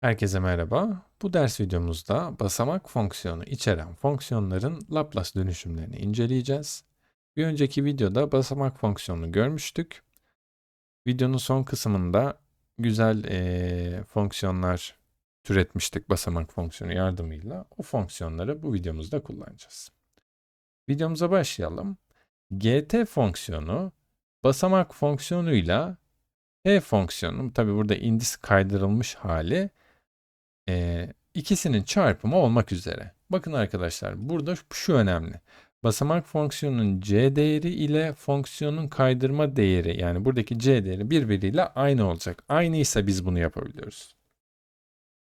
Herkese merhaba. Bu ders videomuzda basamak fonksiyonu içeren fonksiyonların Laplace dönüşümlerini inceleyeceğiz. Bir önceki videoda basamak fonksiyonunu görmüştük. Videonun son kısmında güzel eee, fonksiyonlar türetmiştik basamak fonksiyonu yardımıyla. O fonksiyonları bu videomuzda kullanacağız. Videomuza başlayalım. gt fonksiyonu basamak fonksiyonuyla f fonksiyonu, tabi burada indis kaydırılmış hali ee, ikisinin çarpımı olmak üzere. Bakın arkadaşlar burada şu önemli. Basamak fonksiyonunun c değeri ile fonksiyonun kaydırma değeri yani buradaki c değeri birbiriyle aynı olacak. Aynıysa biz bunu yapabiliyoruz.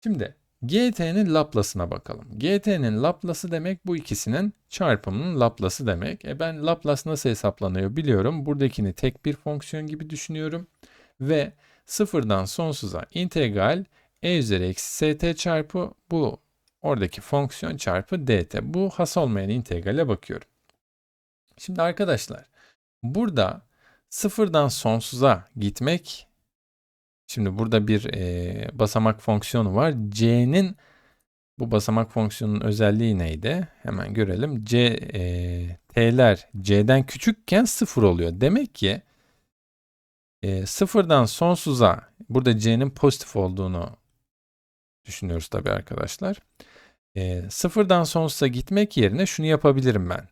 Şimdi GT'nin Laplace'ına bakalım. GT'nin Laplace'ı demek bu ikisinin çarpımının Laplace'ı demek. E ben Laplace nasıl hesaplanıyor biliyorum. Buradakini tek bir fonksiyon gibi düşünüyorum. Ve sıfırdan sonsuza integral e üzeri eksi st çarpı bu oradaki fonksiyon çarpı dt. Bu has olmayan integrale bakıyorum. Şimdi arkadaşlar burada sıfırdan sonsuza gitmek şimdi burada bir e, basamak fonksiyonu var. c'nin bu basamak fonksiyonunun özelliği neydi? Hemen görelim. c e, t'ler c'den küçükken sıfır oluyor. Demek ki e, sıfırdan sonsuza burada c'nin pozitif olduğunu düşünüyoruz tabii arkadaşlar. E, sıfırdan sonsuza gitmek yerine şunu yapabilirim ben.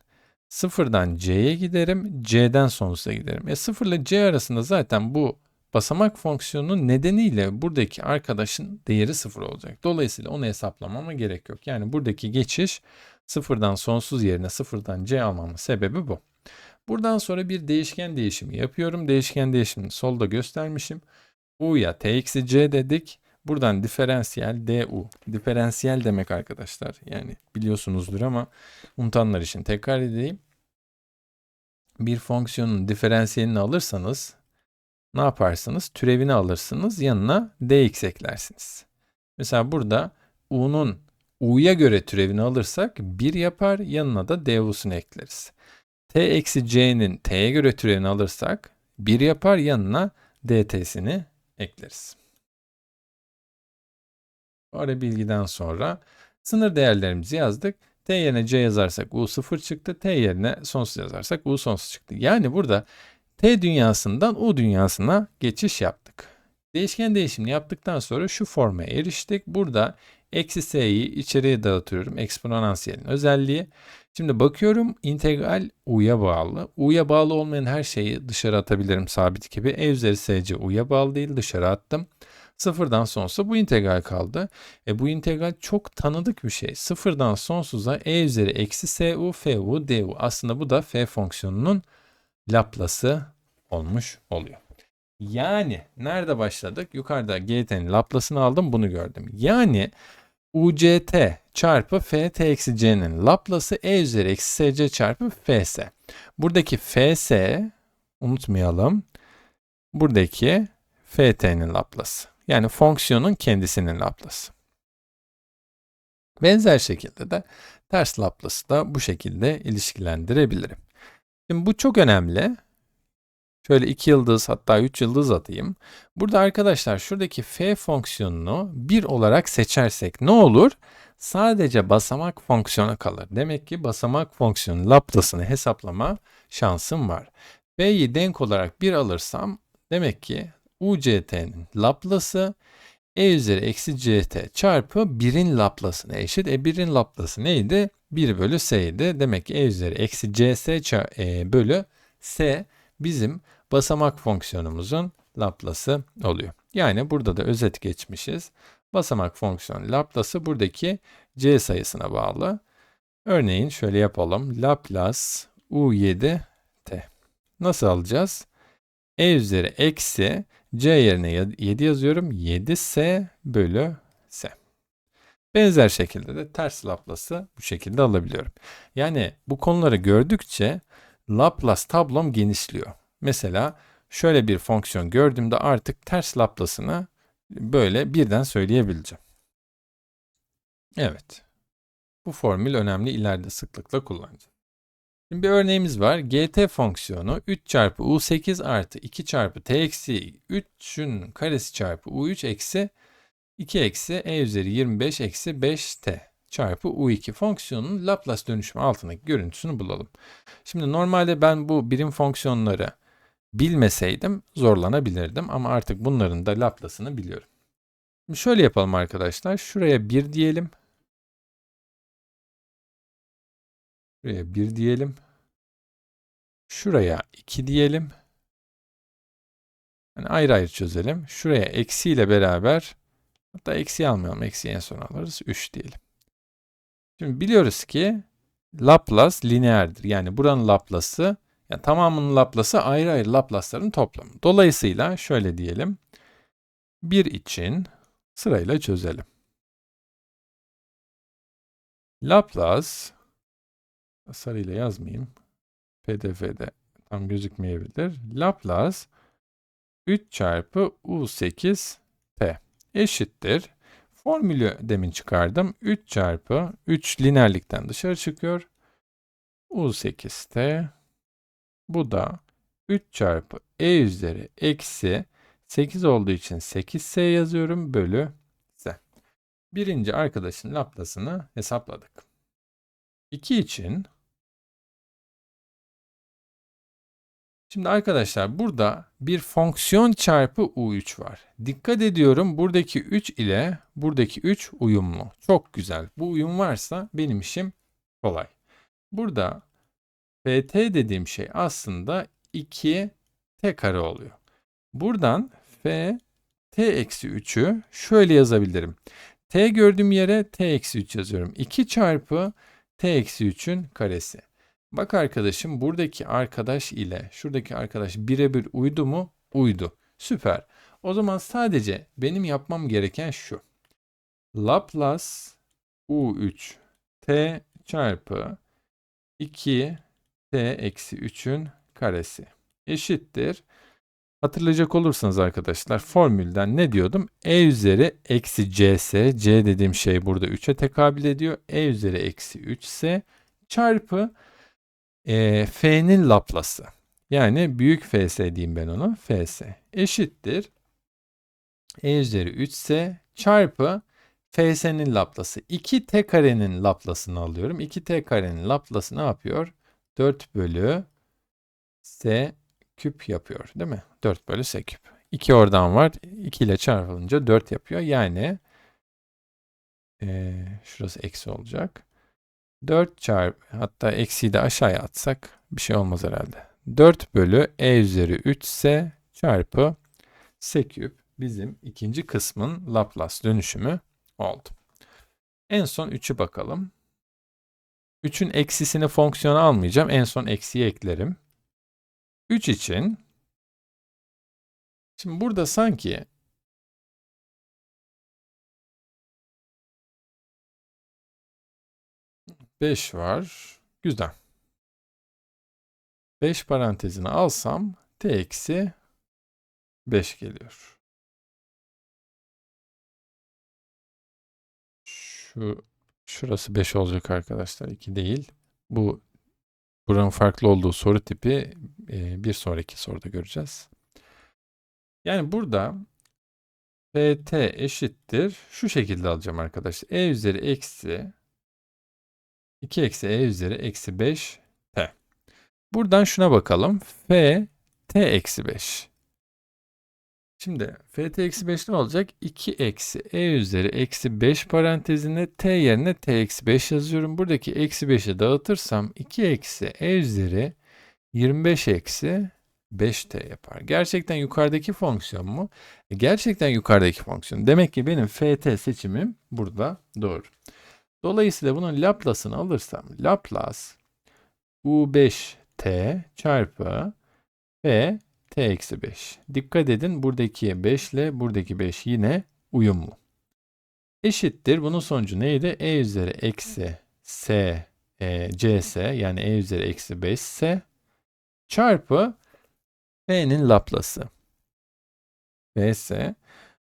Sıfırdan c'ye giderim, c'den sonsuza giderim. E sıfır ile c arasında zaten bu basamak fonksiyonunun nedeniyle buradaki arkadaşın değeri sıfır olacak. Dolayısıyla onu hesaplamama gerek yok. Yani buradaki geçiş sıfırdan sonsuz yerine sıfırdan c almamın sebebi bu. Buradan sonra bir değişken değişimi yapıyorum. Değişken değişimini solda göstermişim. u'ya t eksi c dedik. Buradan diferansiyel du. Diferansiyel demek arkadaşlar. Yani biliyorsunuzdur ama unutanlar için tekrar edeyim. Bir fonksiyonun diferansiyelini alırsanız ne yaparsınız? Türevini alırsınız. Yanına dx eklersiniz. Mesela burada u'nun u'ya göre türevini alırsak 1 yapar. Yanına da du'sunu ekleriz. t eksi c'nin t'ye göre türevini alırsak 1 yapar. Yanına dt'sini ekleriz. Ara bilgiden sonra sınır değerlerimizi yazdık. T yerine C yazarsak U 0 çıktı. T yerine sonsuz yazarsak U sonsuz çıktı. Yani burada T dünyasından U dünyasına geçiş yaptık. Değişken değişimini yaptıktan sonra şu formaya eriştik. Burada eksi s'yi içeriye dağıtıyorum. Eksponansiyelin özelliği. Şimdi bakıyorum integral u'ya bağlı. U'ya bağlı olmayan her şeyi dışarı atabilirim sabit gibi. E üzeri sc u'ya bağlı değil dışarı attım. Sıfırdan sonsuza bu integral kaldı. E bu integral çok tanıdık bir şey. Sıfırdan sonsuza e üzeri eksi su fu du. Aslında bu da f fonksiyonunun Laplace'ı olmuş oluyor. Yani nerede başladık? Yukarıda gt'nin Laplace'ını aldım bunu gördüm. Yani uct çarpı ft eksi c'nin Laplace'ı e üzeri eksi sc çarpı fs. Buradaki fs unutmayalım. Buradaki ft'nin Laplace'ı. Yani fonksiyonun kendisinin Laplace'ı. Benzer şekilde de ters Laplace'ı da bu şekilde ilişkilendirebilirim. Şimdi bu çok önemli. Şöyle 2 yıldız hatta 3 yıldız atayım. Burada arkadaşlar şuradaki f fonksiyonunu 1 olarak seçersek ne olur? Sadece basamak fonksiyonu kalır. Demek ki basamak fonksiyonu Laplace'ını hesaplama şansım var. f'yi denk olarak 1 alırsam demek ki UCT'nin Laplace'ı e üzeri eksi ct çarpı 1'in Laplace'ına eşit. E 1'in Laplace'ı neydi? 1 bölü s'ydi. Demek ki e üzeri eksi cs e, bölü s bizim basamak fonksiyonumuzun Laplace'ı oluyor. Yani burada da özet geçmişiz. Basamak fonksiyonu Laplace'ı buradaki c sayısına bağlı. Örneğin şöyle yapalım. Laplace u7 t. Nasıl alacağız? e üzeri eksi C yerine 7 yazıyorum. 7S bölü S. Benzer şekilde de ters Laplace'ı bu şekilde alabiliyorum. Yani bu konuları gördükçe Laplace tablom genişliyor. Mesela şöyle bir fonksiyon gördüğümde artık ters Laplace'ını böyle birden söyleyebileceğim. Evet. Bu formül önemli. ileride sıklıkla kullanacağım. Şimdi bir örneğimiz var. gt fonksiyonu 3 çarpı u8 artı 2 çarpı t eksi 3'ün karesi çarpı u3 eksi 2 eksi e üzeri 25 eksi 5t çarpı u2 fonksiyonunun Laplace dönüşümü altındaki görüntüsünü bulalım. Şimdi normalde ben bu birim fonksiyonları bilmeseydim zorlanabilirdim ama artık bunların da Laplace'ını biliyorum. Şimdi şöyle yapalım arkadaşlar. Şuraya 1 diyelim. Şuraya 1 diyelim. Şuraya 2 diyelim. Yani ayrı ayrı çözelim. Şuraya eksi ile beraber hatta eksi almayalım. Eksi en son alırız. 3 diyelim. Şimdi biliyoruz ki Laplace lineerdir. Yani buranın Laplace'ı yani tamamının Laplace'ı ayrı ayrı Laplace'ların toplamı. Dolayısıyla şöyle diyelim. 1 için sırayla çözelim. Laplace sarıyla yazmayayım. PDF'de tam gözükmeyebilir. Laplace 3 çarpı U8 P eşittir. Formülü demin çıkardım. 3 çarpı 3 lineerlikten dışarı çıkıyor. U8T bu da 3 çarpı E üzeri eksi 8 olduğu için 8S yazıyorum bölü S. Birinci arkadaşın Laplace'ını hesapladık. 2 için Şimdi arkadaşlar burada bir fonksiyon çarpı u3 var. Dikkat ediyorum buradaki 3 ile buradaki 3 uyumlu. Çok güzel. Bu uyum varsa benim işim kolay. Burada ft dediğim şey aslında 2 t kare oluyor. Buradan f t eksi 3'ü şöyle yazabilirim. t gördüğüm yere t eksi 3 yazıyorum. 2 çarpı t eksi 3'ün karesi. Bak arkadaşım buradaki arkadaş ile şuradaki arkadaş birebir uydu mu? Uydu. Süper. O zaman sadece benim yapmam gereken şu. Laplace u3 t çarpı 2 t eksi 3'ün karesi eşittir. Hatırlayacak olursanız arkadaşlar formülden ne diyordum? e üzeri eksi cs, c dediğim şey burada 3'e tekabül ediyor. e üzeri eksi 3s çarpı e, f'nin Laplace'ı. Yani büyük fs diyeyim ben onu. fs eşittir. e üzeri 3s çarpı fs'nin Laplace'ı. 2t karenin Laplace'ını alıyorum. 2t karenin Laplace'ı ne yapıyor? 4 bölü s küp yapıyor değil mi? 4 bölü s küp. 2 oradan var. 2 ile çarpılınca 4 yapıyor. Yani e, şurası eksi olacak. 4 çarpı hatta eksiyi de aşağıya atsak bir şey olmaz herhalde. 4 bölü e üzeri 3 s çarpı s küp bizim ikinci kısmın Laplace dönüşümü oldu. En son 3'ü bakalım. 3'ün eksisini fonksiyona almayacağım. En son eksiyi eklerim. 3 için şimdi burada sanki 5 var. Güzel. 5 parantezini alsam t eksi 5 geliyor. Şu şurası 5 olacak arkadaşlar. 2 değil. Bu buranın farklı olduğu soru tipi e, bir sonraki soruda göreceğiz. Yani burada pt eşittir. Şu şekilde alacağım arkadaşlar. e üzeri eksi 2 eksi e üzeri eksi 5 t. Buradan şuna bakalım. f t eksi 5. Şimdi ft eksi 5 ne olacak? 2 eksi e üzeri eksi 5 parantezinde t yerine t eksi 5 yazıyorum. Buradaki eksi 5'i dağıtırsam 2 eksi e üzeri 25 eksi 5t yapar. Gerçekten yukarıdaki fonksiyon mu? E, gerçekten yukarıdaki fonksiyon. Demek ki benim ft seçimim burada doğru. Dolayısıyla bunun Laplace'ını alırsam Laplace u5t çarpı v t eksi 5. Dikkat edin buradaki 5 ile buradaki 5 yine uyumlu. Eşittir. Bunun sonucu neydi? e üzeri eksi s e, cs yani e üzeri eksi 5s çarpı f'nin Laplace'ı. vs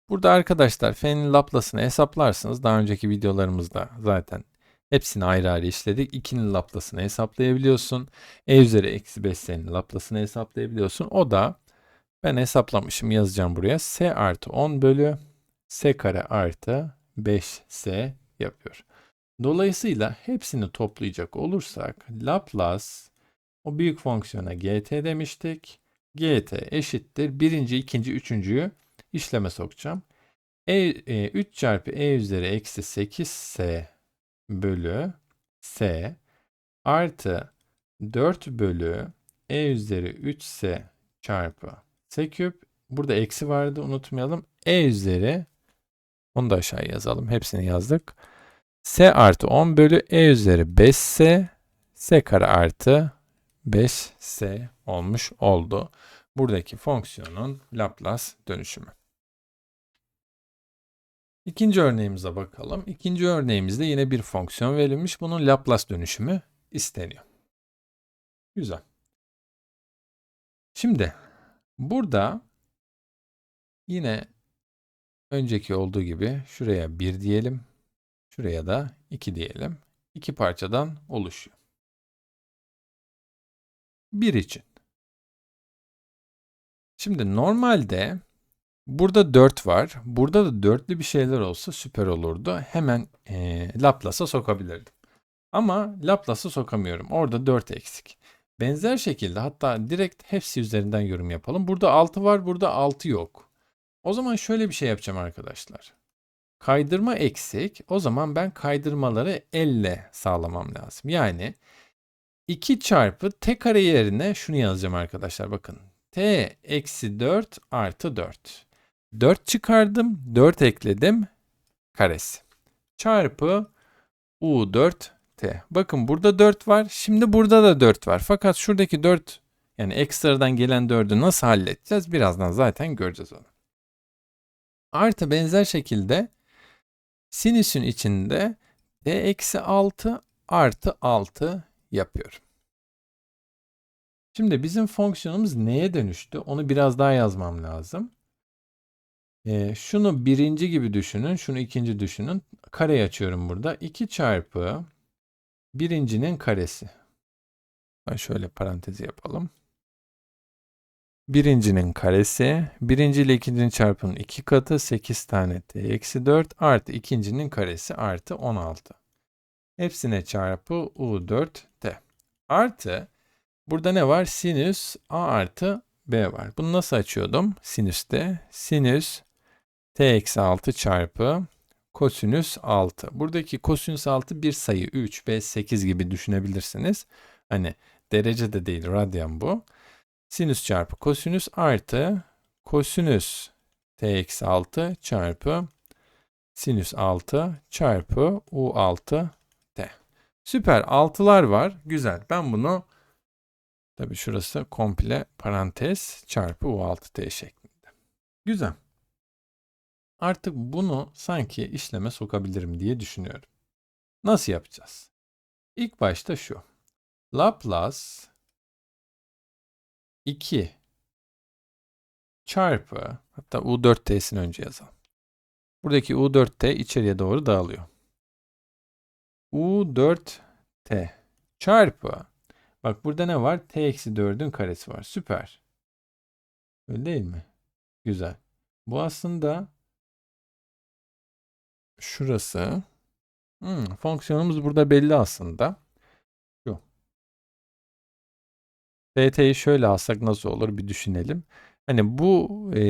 Burada arkadaşlar f'nin Laplace'ını hesaplarsınız. Daha önceki videolarımızda zaten hepsini ayrı ayrı işledik. 2'nin Laplace'ını hesaplayabiliyorsun. E üzeri eksi 5 s'nin Laplace'ını hesaplayabiliyorsun. O da ben hesaplamışım yazacağım buraya. S artı 10 bölü s kare artı 5s yapıyor. Dolayısıyla hepsini toplayacak olursak Laplace o büyük fonksiyona gt demiştik. gt eşittir. Birinci, ikinci, üçüncüyü işleme sokacağım. E, e, 3 çarpı e üzeri eksi 8s bölü s artı 4 bölü e üzeri 3s çarpı s küp. Burada eksi vardı unutmayalım. e üzeri onu da aşağıya yazalım. Hepsini yazdık. s artı 10 bölü e üzeri 5s s kare artı 5s olmuş oldu. Buradaki fonksiyonun Laplace dönüşümü. İkinci örneğimize bakalım. İkinci örneğimizde yine bir fonksiyon verilmiş. Bunun Laplace dönüşümü isteniyor. Güzel. Şimdi burada yine önceki olduğu gibi şuraya 1 diyelim. Şuraya da 2 diyelim. İki parçadan oluşuyor. 1 için. Şimdi normalde burada 4 var. Burada da dörtlü bir şeyler olsa süper olurdu. Hemen e, Laplace'a sokabilirdim. Ama Laplace'a sokamıyorum. Orada 4 eksik. Benzer şekilde hatta direkt hepsi üzerinden yorum yapalım. Burada 6 var, burada 6 yok. O zaman şöyle bir şey yapacağım arkadaşlar. Kaydırma eksik. O zaman ben kaydırmaları elle sağlamam lazım. Yani 2 çarpı t kare yerine şunu yazacağım arkadaşlar bakın. t eksi 4 artı 4. 4 çıkardım, 4 ekledim, karesi. Çarpı u4 t. Bakın burada 4 var, şimdi burada da 4 var. Fakat şuradaki 4 yani ekstradan gelen 4'ü nasıl halledeceğiz? Birazdan zaten göreceğiz onu. Artı benzer şekilde sinüsün içinde t eksi 6 artı 6 yapıyorum. Şimdi bizim fonksiyonumuz neye dönüştü? Onu biraz daha yazmam lazım. Ee, şunu birinci gibi düşünün, şunu ikinci düşünün. Kareyi açıyorum burada. 2 çarpı birincinin karesi. Şöyle parantezi yapalım. Birincinin karesi, birinci ile ikincinin çarpımının iki katı 8 tane t eksi 4 artı ikincinin karesi artı 16. Hepsine çarpı u4t. Artı burada ne var? Sinüs a artı b var. Bunu nasıl açıyordum? Sinüste sinüs t eksi 6 çarpı kosinüs 6. Buradaki kosinüs 6 bir sayı 3, 5, 8 gibi düşünebilirsiniz. Hani derece de değil radyan bu. Sinüs çarpı kosinüs artı kosinüs t eksi 6 çarpı sinüs 6 çarpı u6 t. Süper. 6'lar var. Güzel. Ben bunu tabii şurası komple parantez çarpı u6t şeklinde. Güzel. Artık bunu sanki işleme sokabilirim diye düşünüyorum. Nasıl yapacağız? İlk başta şu. Laplace 2 çarpı hatta u4t'sini önce yazalım. Buradaki u4t içeriye doğru dağılıyor. u4t çarpı bak burada ne var? t eksi 4'ün karesi var. Süper. Öyle değil mi? Güzel. Bu aslında şurası. Hmm, fonksiyonumuz burada belli aslında. TT'yi şöyle alsak nasıl olur bir düşünelim. Hani bu e,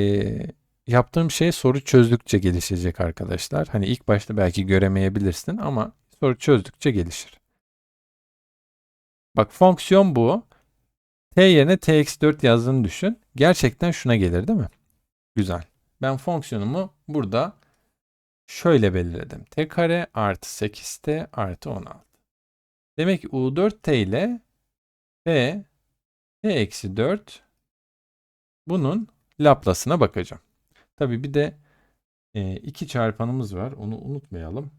yaptığım şey soru çözdükçe gelişecek arkadaşlar. Hani ilk başta belki göremeyebilirsin ama soru çözdükçe gelişir. Bak fonksiyon bu. T yerine t eksi 4 yazdığını düşün. Gerçekten şuna gelir değil mi? Güzel. Ben fonksiyonumu burada şöyle belirledim. t kare artı 8t artı 16. Demek ki u4t ile t t eksi 4 bunun Laplace'ına bakacağım. Tabii bir de e, iki çarpanımız var. Onu unutmayalım.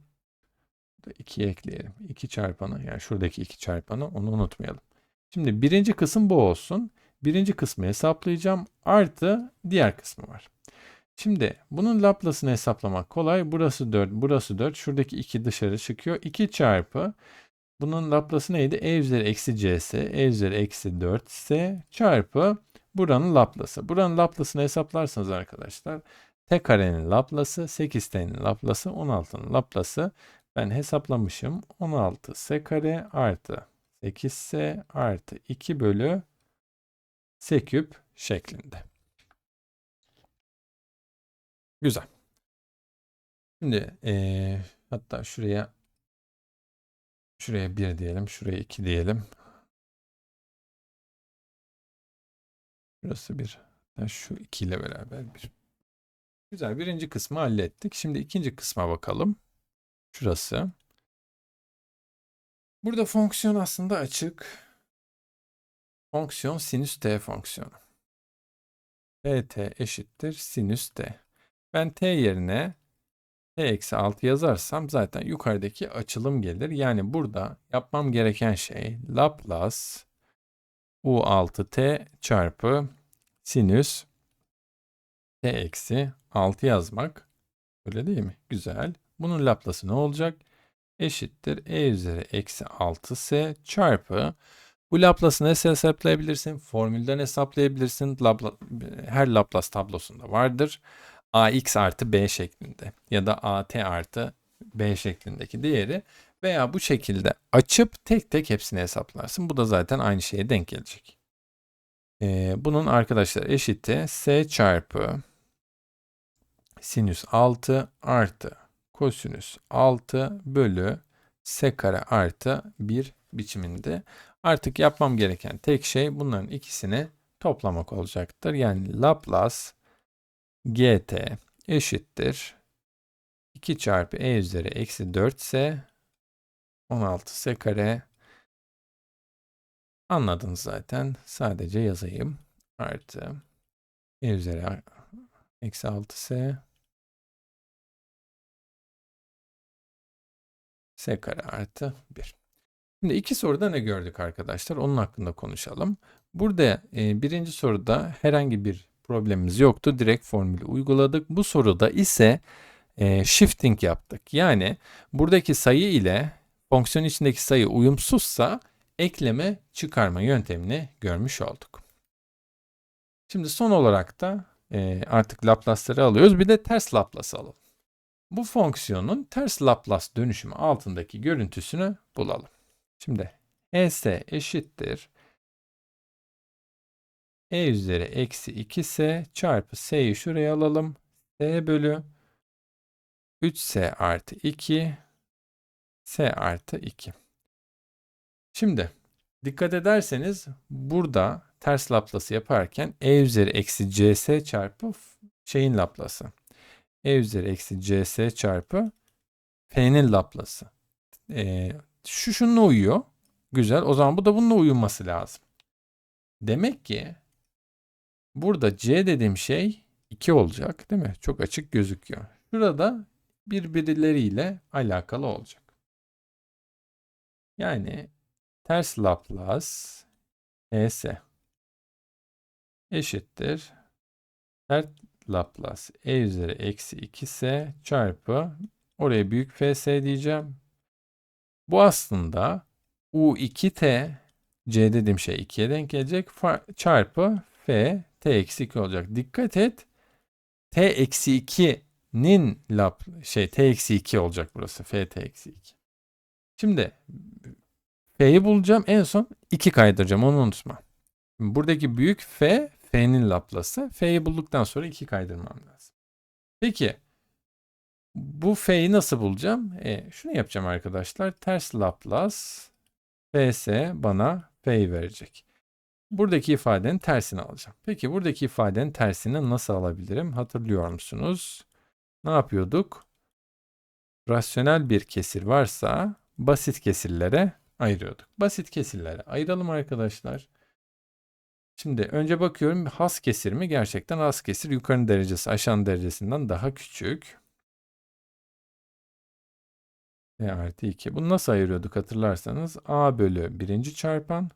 2 ekleyelim. 2 çarpanı yani şuradaki 2 çarpanı onu unutmayalım. Şimdi birinci kısım bu olsun. Birinci kısmı hesaplayacağım. Artı diğer kısmı var. Şimdi bunun Laplace'ını hesaplamak kolay. Burası 4, burası 4. Şuradaki 2 dışarı çıkıyor. 2 çarpı bunun Laplace'ı neydi? E üzeri eksi cs, e üzeri eksi 4s çarpı buranın Laplace'ı. Buranın Laplace'ını hesaplarsanız arkadaşlar t karenin Laplası 8t'nin Laplası 16'nın Laplası. Ben hesaplamışım. 16 s kare artı 8s artı 2 bölü s küp şeklinde. Güzel. Şimdi eee, hatta şuraya şuraya 1 diyelim, şuraya 2 diyelim. Burası 1. Şu 2 ile beraber 1. Güzel. Birinci kısmı hallettik. Şimdi ikinci kısma bakalım. Şurası. Burada fonksiyon aslında açık. Fonksiyon sinüs t fonksiyonu. pt eşittir sinüs t. Ben t yerine t eksi 6 yazarsam zaten yukarıdaki açılım gelir. Yani burada yapmam gereken şey Laplace u6t çarpı sinüs t eksi 6 yazmak. Öyle değil mi? Güzel. Bunun Laplace'ı ne olacak? Eşittir e üzeri eksi 6s çarpı bu Laplace'ı nasıl hesaplayabilirsin? Formülden hesaplayabilirsin. Her Laplace tablosunda vardır. Ax artı b şeklinde ya da at artı b şeklindeki değeri veya bu şekilde açıp tek tek hepsini hesaplarsın. Bu da zaten aynı şeye denk gelecek. Ee, bunun arkadaşlar eşiti s çarpı sinüs 6 artı kosinüs 6 bölü s kare artı 1 biçiminde. Artık yapmam gereken tek şey bunların ikisini toplamak olacaktır. Yani Laplace gt eşittir 2 çarpı e üzeri eksi 4 s 16 s kare anladınız zaten. Sadece yazayım. Artı e üzeri eksi 6 s s kare artı 1. Şimdi iki soruda ne gördük arkadaşlar? Onun hakkında konuşalım. Burada e, birinci soruda herhangi bir problemimiz yoktu. Direkt formülü uyguladık. Bu soruda ise e, shifting yaptık. Yani buradaki sayı ile fonksiyon içindeki sayı uyumsuzsa ekleme çıkarma yöntemini görmüş olduk. Şimdi son olarak da e, artık Laplace'ları alıyoruz. Bir de ters Laplace alalım. Bu fonksiyonun ters Laplace dönüşümü altındaki görüntüsünü bulalım. Şimdi ES eşittir. E üzeri eksi 2S çarpı S'yi şuraya alalım. S bölü 3S artı 2 S artı 2. Şimdi dikkat ederseniz burada ters Laplace yaparken E üzeri eksi CS çarpı şeyin Laplace'ı. E üzeri eksi CS çarpı F'nin Laplace'ı. Ee, şu şununla uyuyor. Güzel. O zaman bu da bununla uyuması lazım. Demek ki burada C dediğim şey 2 olacak değil mi? Çok açık gözüküyor. Şurada birbirleriyle alakalı olacak. Yani ters Laplace ES eşittir. Ters Laplace E üzeri eksi 2S çarpı oraya büyük FS diyeceğim. Bu aslında U2T C dediğim şey 2'ye denk gelecek. Çarpı F T eksi 2 olacak. Dikkat et. T eksi 2'nin lap şey T eksi 2 olacak burası. F T eksi 2. Şimdi F'yi bulacağım. En son 2 kaydıracağım. Onu unutma. Buradaki büyük F F'nin Laplası. F'yi bulduktan sonra 2 kaydırmam lazım. Peki bu F'yi nasıl bulacağım? E, şunu yapacağım arkadaşlar. Ters Laplace Fs bana F'yi verecek. Buradaki ifadenin tersini alacağım. Peki buradaki ifadenin tersini nasıl alabilirim? Hatırlıyor musunuz? Ne yapıyorduk? Rasyonel bir kesir varsa basit kesirlere ayırıyorduk. Basit kesirlere ayıralım arkadaşlar. Şimdi önce bakıyorum has kesir mi? Gerçekten has kesir yukarının derecesi aşağının derecesinden daha küçük. E artı 2. Bunu nasıl ayırıyorduk hatırlarsanız? A bölü birinci çarpan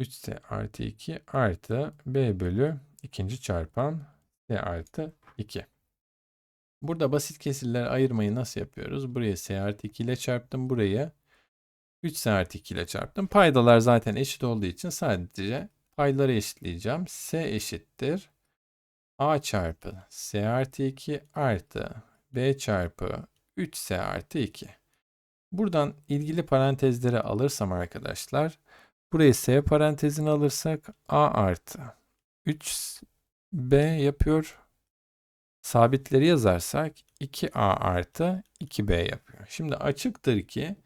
3S artı 2 artı B bölü ikinci çarpan S artı 2. Burada basit kesirleri ayırmayı nasıl yapıyoruz? Buraya S artı 2 ile çarptım. Buraya 3S artı 2 ile çarptım. Paydalar zaten eşit olduğu için sadece payları eşitleyeceğim. S eşittir. a çarpı s artı 2 artı b çarpı 3s artı 2. Buradan ilgili parantezleri alırsam arkadaşlar, burayı s parantezini alırsak a artı 3b yapıyor. Sabitleri yazarsak 2a artı 2b yapıyor. Şimdi açıktır ki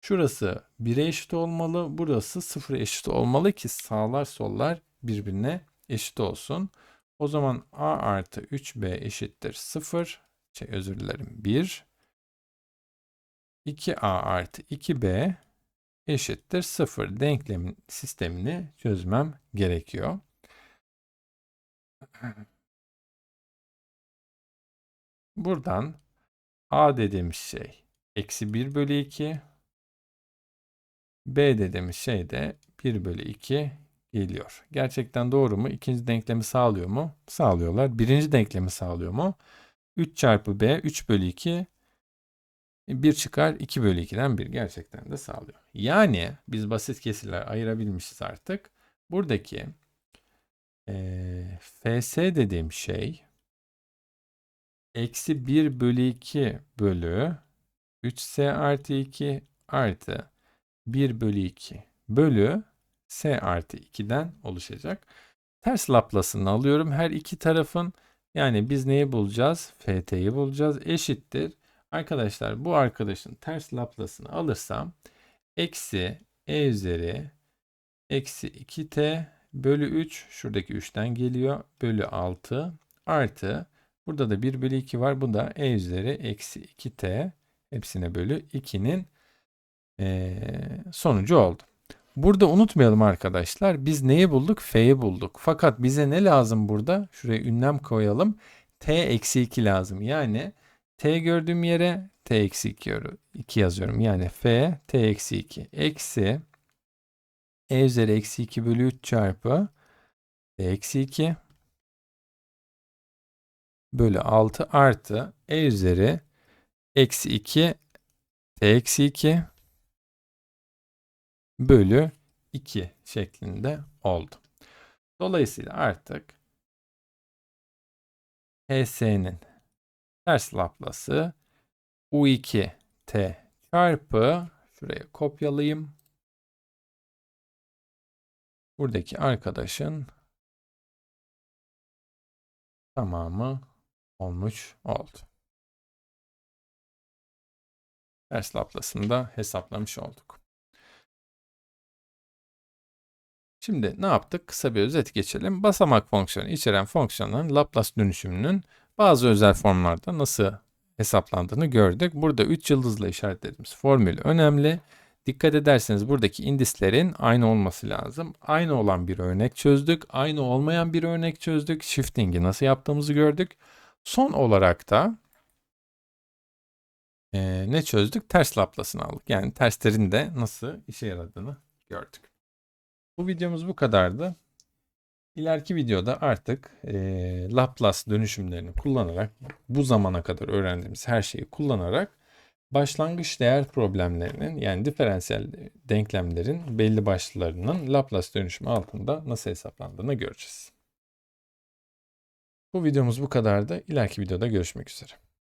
şurası 1'e eşit olmalı, burası 0'a eşit olmalı ki sağlar sollar birbirine eşit olsun. O zaman a artı 3b eşittir 0. Şey özür dilerim 1. 2a artı 2b eşittir 0. Denklemin sistemini çözmem gerekiyor. Buradan a dediğimiz şey eksi 1 bölü 2. b dediğimiz şey de 1 bölü 2 geliyor. Gerçekten doğru mu? İkinci denklemi sağlıyor mu? Sağlıyorlar. Birinci denklemi sağlıyor mu? 3 çarpı b 3 bölü 2 1 çıkar 2 bölü 2'den 1 gerçekten de sağlıyor. Yani biz basit kesirler ayırabilmişiz artık. Buradaki e, fs dediğim şey eksi 1 bölü 2 bölü 3s artı 2 artı 1 bölü 2 bölü s artı 2'den oluşacak. Ters Laplace'ını alıyorum. Her iki tarafın yani biz neyi bulacağız? ft'yi bulacağız. Eşittir. Arkadaşlar bu arkadaşın ters Laplace'ını alırsam eksi e üzeri eksi 2t bölü 3 şuradaki 3'ten geliyor bölü 6 artı burada da 1 bölü 2 var bu da e üzeri eksi 2t hepsine bölü 2'nin e, sonucu oldu. Burada unutmayalım arkadaşlar. Biz neyi bulduk? F'yi bulduk. Fakat bize ne lazım burada? Şuraya ünlem koyalım. T eksi 2 lazım. Yani T gördüğüm yere T eksi 2, 2 yazıyorum. Yani F T eksi 2 eksi E üzeri eksi 2 bölü 3 çarpı T eksi 2 bölü 6 artı E üzeri eksi 2 T eksi 2 bölü 2 şeklinde oldu. Dolayısıyla artık HS'nin ters Laplace'ı U2T çarpı şuraya kopyalayayım. Buradaki arkadaşın tamamı olmuş oldu. Ters Laplace'ını da hesaplamış olduk. Şimdi ne yaptık? Kısa bir özet geçelim. Basamak fonksiyonu içeren fonksiyonların Laplace dönüşümünün bazı özel formlarda nasıl hesaplandığını gördük. Burada 3 yıldızla işaretlediğimiz formül önemli. Dikkat ederseniz buradaki indislerin aynı olması lazım. Aynı olan bir örnek çözdük. Aynı olmayan bir örnek çözdük. Shifting'i nasıl yaptığımızı gördük. Son olarak da e, ne çözdük? Ters Laplace'ını aldık. Yani terslerin de nasıl işe yaradığını gördük. Bu videomuz bu kadardı. İleriki videoda artık e, Laplace dönüşümlerini kullanarak bu zamana kadar öğrendiğimiz her şeyi kullanarak başlangıç değer problemlerinin yani diferansiyel denklemlerin belli başlılarının Laplace dönüşümü altında nasıl hesaplandığını göreceğiz. Bu videomuz bu kadardı. İleriki videoda görüşmek üzere.